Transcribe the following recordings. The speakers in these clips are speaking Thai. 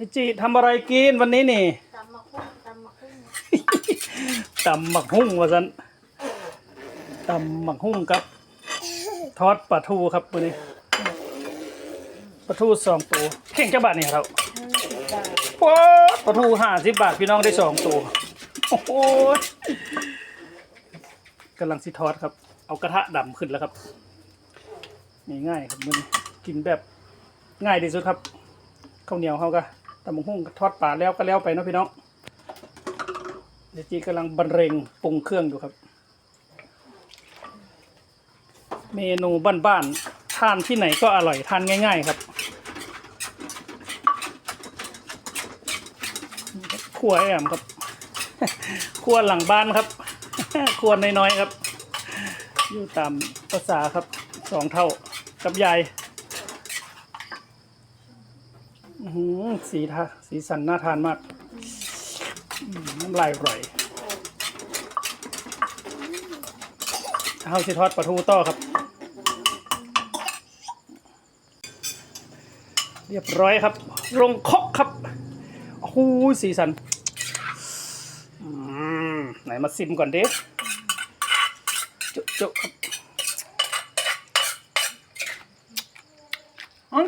ไอจีทำอะไรกินวันนี้นี่ตำมะคุ้งตำมะคุ้งตำหมักหุ่งว่าสันตำหมักหุ่งกับ ทอดปลาทูครับวันนี้ปลาทูสองตัวเข่งจักบาทนี่ครับห้าสิบบาทโอ้ปลาทูห้าสิบบาทพี่น้องได้สองตัวโอ้โหกำลังสิทอดครับ เอากระทะดำขึ้นแล้วครับนี่ง่ายครับมันกินแบบง่ายที่สุดครับข้าวเหนียวเขาก็ตำบักหุ่งทอดปลาแล้วก็แล้วไปเนาะพี่น้องเดี๋ยวจีกำลังบรรเลงปรุงเครื่องอยู่ครับ เมนูบ้านๆทานที่ไหนก็อร่อยทานง่าย ๆ ครับครัวแอมครับครัวหลังบ้านครับครัวน้อยๆครับ อยู่ตามภาษาครับสองเท่ากับยาย อื้อหือสีทาสีสันน่าทานมากอืมน้ำลายไหลเฮาสิทอดปลาทูต่อครับ เรียบร้อยครับ ลงครกครับโอ้โหสีสันอืมไหนมาซิมก่อนดิจุจุครับอืม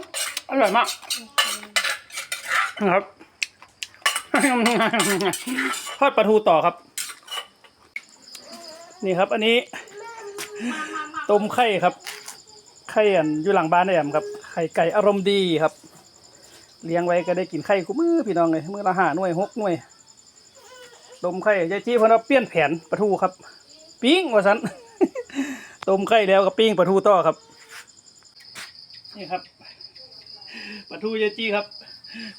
อร่อยมาก นะครับทอดปลาทูต่อครับ นี่ครับ อันนี้ต้มไข่ครับ ไข่อันอยู่หลังบ้านแอมครับ ไข่ไก่อารมณ์ดีครับ เลี้ยงไว้ก็ได้กินไข่กูมือพี่น้องเลยมือละห้าหน่วยหกหน่วยต้มไข่ยายจี้เพนว่าเปลี่ยนแผนปลาทูครับ ปิ้งว่าสันต้มไข่แล้วก็ปิ้งปลาทูต่อครับ นี่ครับปลาทูยายจี้ครับ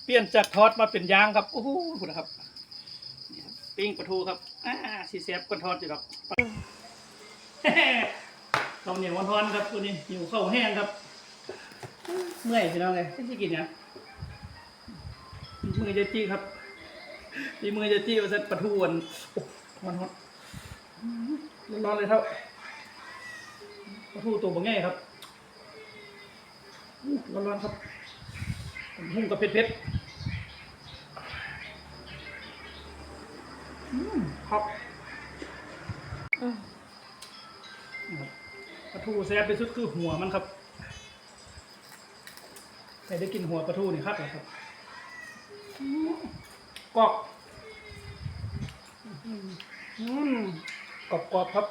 เปลี่ยนจากทอดมาเป็นยางครับโอ้โหคุณนะครับนี่ครับปิ้งปลาทูครับอ่าสีเสียบก็ทอดอยู่ครับข้าวเหนียวร้อนๆครับตัวนี้หิวข้าวแห้งครับ เมื่อยพี่น้องเลยที่กินเนี่ยมือเจจี้ครับมีมือเจจี้มาเซ็ตปลาทูอันโอ้มันฮอตร้อนๆเลยเท่าปลาทูตัวบางแง่ครับร้อนๆครับ หุ่งกับเผ็ดๆอืมครับอืมนะครับปลาทูแซ่บที่สุดคือหัวมันครับใครได้กินหัวปลาทูนี่ครับเหรอครับอืมกรอบอืมกรอบกรอบๆครับ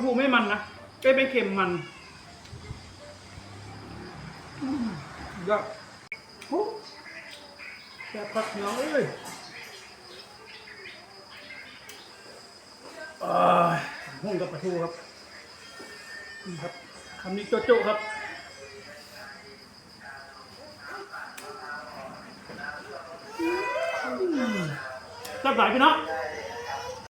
ปลาทูไม่มันนะเอ้ยไม่เค็มมันอืมยอดโอ้แซ่บผักเหนียวเอ้ยอ่าหุ่งกับปลาทูครับครับคำนี้โจ๊ะๆครับแซ่บหลายพี่น้อง